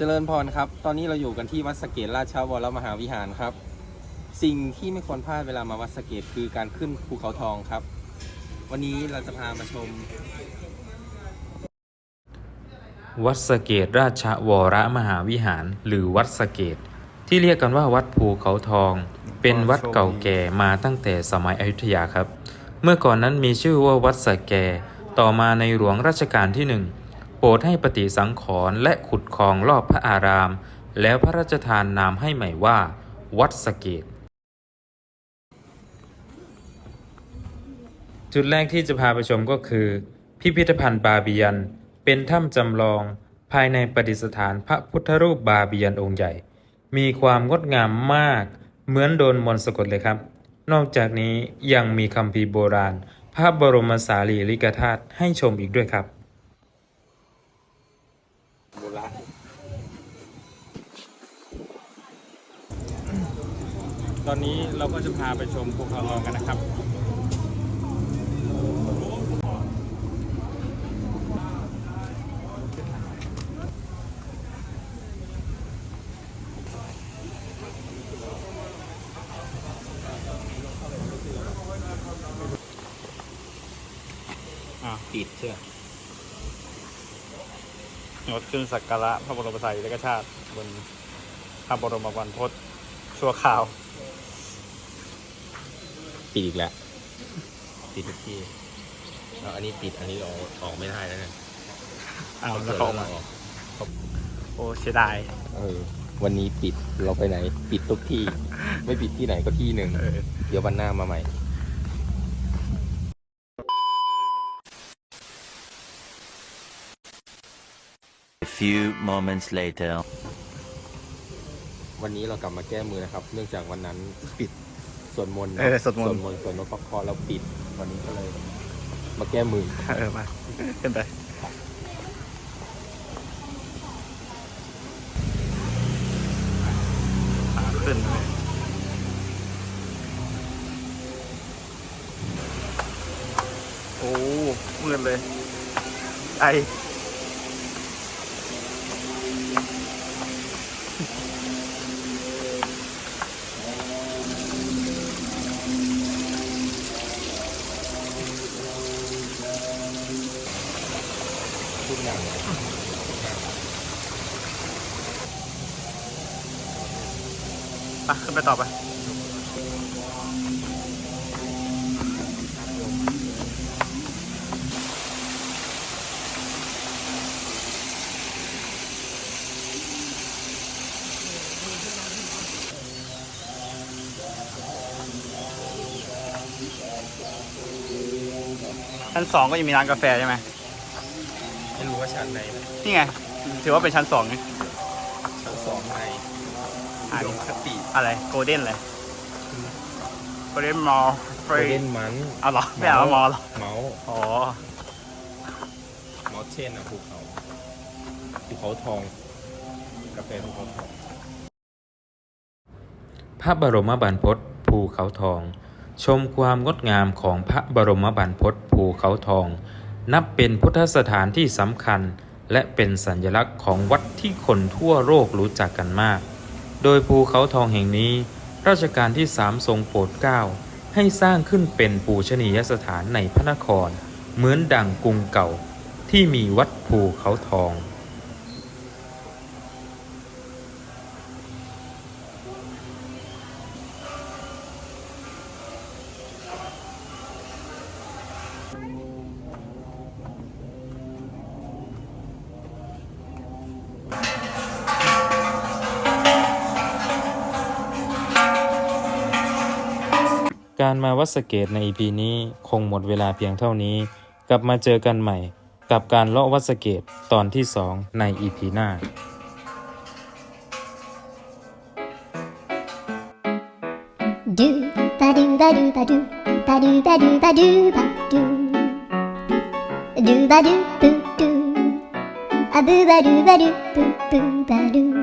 เจริญพรครับ ตอนนี้เราอยู่กันที่วัดสะเกตราชวรมหาวิหารครับ สิ่งที่ไม่ควรพลาดเวลามาวัดสะเกตคือการขึ้นภูเขาทองครับ วันนี้เราจะพามาชม วัดสะเกตราชวรมหาวิหาร หรือวัดสะเกต ที่เรียกกันว่าวัดภูเขาทอง เป็นวัดเก่าแก่มาตั้งแต่สมัยอยุธยาครับ เมื่อก่อนนั้นมีชื่อว่าวัดสะแก ต่อมาในหลวงรัชกาลที่หนึ่ง โปรดให้ปฏิสังขรณ์และขุดคลองรอบพระอาราม แล้วพระราชทานนามให้ใหม่ว่า วัดสเกต จุดแรกที่จะพาไปชมก็คือ พิพิธภัณฑ์บาบิยันเป็นถ้ำจำลองภายในประดิษฐานพระพุทธรูปบาบิยันองค์ใหญ่ มีความงดงามมาก เหมือนโดนมนต์สะกดเลยครับ นอกจากนี้ยังมีคัมภีโบราณ พระบรมสารีริกธาตุให้ชมอีกด้วยครับ ตอนนี้เราก็จะพาไปชมภูเขาทองกันนะครับอะปิดเชื่องดขึ้นสักการะพระบรมสารีริกธาตุบนพระบรมวรรณพจน์ชั่วคราว ปิดอีกแล้วปิดทุกที่แล้วอันนี้ปิดอันนี้เราออกไม่ได้แล้วเนี่ยอ้าวเขาแล้วเปิดเขาอแล้อวกเราออกโอ้เสียดายเออวันนี้ปิดเราไปไหน ปิดทุกที่ ไม่ปิดที่ไหนก็ที่หนึ่งเออ เดี๋ยววันหน้ามาใหม่ A few moments later. วันนี้เรากลับมาแก้มือนะครับ เนื่องจากวันนั้นปิด สวดมนต์เออสวดมนต์สวดมนต์สวดนพเคราะห์แล้วปิดวันนี้ก็เลย มาแก้มือเออมาขึ้นไปขาขึ้นเลยโอ้มืดเลย ไอ อย่างไปขึ้นไปต่อไปชั้นสองก็ยังมีร้านกาแฟใช่ไหม ไม่รู้ว่าชั้นไหนนะนี่ไง ถือว่าเป็นชั้นสองไงชั้นสองในอ่าอุดมคติอะไรโกลเด้นเลยโกลเด้นมอลฟโกรีลเด้นมันเอาเหรอไม่เอามอลหรอเมาส์อ๋อเมาส์เช่นนะภูเขาภูเขาทองกาแฟภูเขาทอง พระบรมบรรพตภูเขาทอง ชมความงดงามของพระบรมบรรพตภูเขาทอง นับเป็นพุทธสถานที่สำคัญ และเป็นสัญลักษณ์ของวัดที่คนทั่วโลกรู้จักกันมาก โดยภูเขาทองแห่งนี้ ราชการที่สามทรงโปรดเกล้าให้สร้างขึ้นเป็นปูชนียสถานในพระนคร เหมือนดั่งกรุงเก่าที่มีวัดภูเขาทอง การมาวัดสเกตในอีพีนี้คงหมดเวลาเพียงเท่านี้ กลับมาเจอกันใหม่ กับการเลาะวัดสเกตตอนที่ 2 ใน EP หน้าดูบาดูบาดูบาดูบาดูบาดูบาดูบาดูดูบาดูปูปูอาบูบาดูบาดูปูปูบาดู